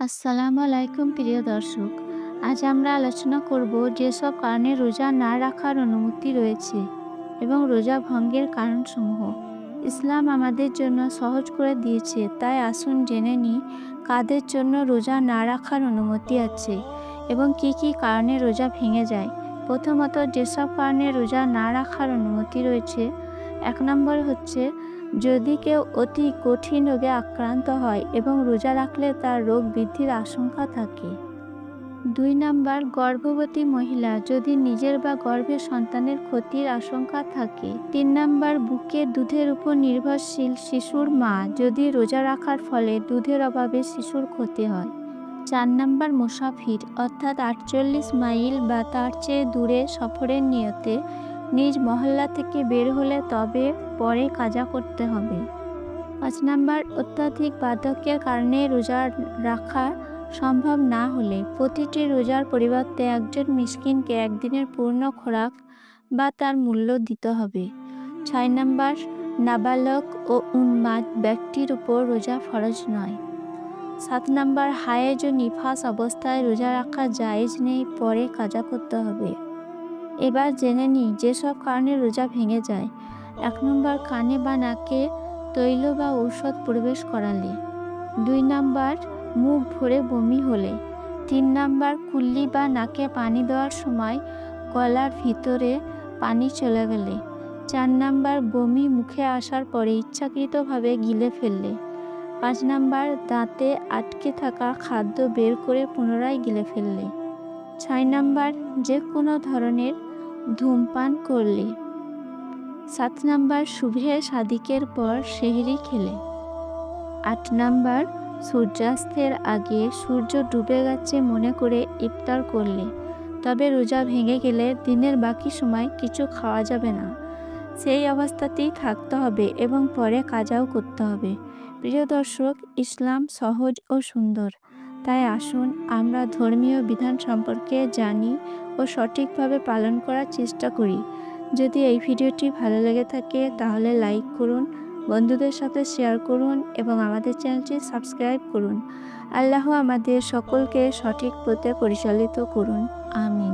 আসসালামু আলাইকুম, প্রিয় দর্শক। আজ আমরা আলোচনা করব যেসব কারণে রোজা না রাখার অনুমতি রয়েছে এবং রোজা ভঙ্গের কারণসমূহ। ইসলাম আমাদের জন্য সহজ করে দিয়েছে, তাই আসুন জেনে নিই কাদের জন্য রোজা না রাখার অনুমতি আছে এবং কি কি কারণে রোজা ভেঙে যায়। প্রথমত, যেসব কারণে রোজা না রাখার অনুমতি রয়েছে, এক নম্বর হচ্ছে যদি কেউ অতি কঠিন রোগে আক্রান্ত হয় এবং রোজা রাখলে তার রোগ বৃদ্ধির আশঙ্কা থাকে। দুই নাম্বার, গর্ভবতী মহিলা যদি নিজের বা গর্ভের সন্তানের ক্ষতির আশঙ্কা থাকে। তিন নাম্বার, বুকে দুধের উপর নির্ভরশীল শিশুর মা যদি রোজা রাখার ফলে দুধের অভাবে শিশুর ক্ষতি হয়। চার নাম্বার, মুসাফির অর্থাৎ আটচল্লিশ মাইল বা তার চেয়ে দূরে সফরের নিয়তে মহল্লা থেকে বের হলে তবে পরে কাজা করতে হবে। পাঁচ নাম্বার, অত্যাধিক বার্ধক্যের কারণে রোজা রাখা সম্ভব না হলে প্রতিটি রোজার পরিবর্তে একজন মিসকিনকে একদিনের পূর্ণ খোরাক বা তার মূল্য দিতে হবে। ছয় নাম্বার, নাবালক ও উন্মাদ ব্যক্তির উপর রোজা ফরজ নয়। সাত নাম্বার, হায়েজ ও নিফাস অবস্থায় রোজা রাখা জায়েজ নেই, পরে কাজা করতে হবে। এবার জেনে নিই যেসব কারণে রোজা ভেঙে যায়। এক নম্বর, কানে বা নাকে তৈল বা ঔষধ প্রবেশ করালে। দুই নাম্বার, মুখ ভরে বমি হলে। তিন নাম্বার, কুল্লি বা নাকে পানি দেওয়ার সময় গলার ভিতরে পানি চলে গেলে। চার নাম্বার, বমি মুখে আসার পরে ইচ্ছাকৃতভাবে গিলে ফেললে। পাঁচ নাম্বার, দাঁতে আটকে থাকা খাদ্য বের করে পুনরায় গিলে ফেললে। ছয় নাম্বার, যে কোনো ধরনের ধূমপান করলে। সাত নাম্বার শুভে সাদিকের পর সেহরি খেলে। আট নাম্বার সূর্যাস্তের আগে সূর্য ডুবে গেছে মনে করে ইফতার করলে। তবে রোজা ভেঙে গেলে দিনের বাকি সময় কিছু খাওয়া যাবে না। সেই অবস্থাতেই থাকতে হবে এবং পরে কাজাও করতে হবে। প্রিয় দর্শক, ইসলাম সহজ ও সুন্দর। তাই আসুন, আমরা ধর্মীয় বিধান সম্পর্কে জানি ও সঠিকভাবে পালন করার চেষ্টা করি। যদি এই ভিডিওটি ভালো লেগে থাকে, তাহলে লাইক করুন, বন্ধুদের সাথে শেয়ার করুন এবং আমাদের চ্যানেলটি সাবস্ক্রাইব করুন। আল্লাহ আমাদের সকলকে সঠিক পথে পরিচালিত করুন। আমিন।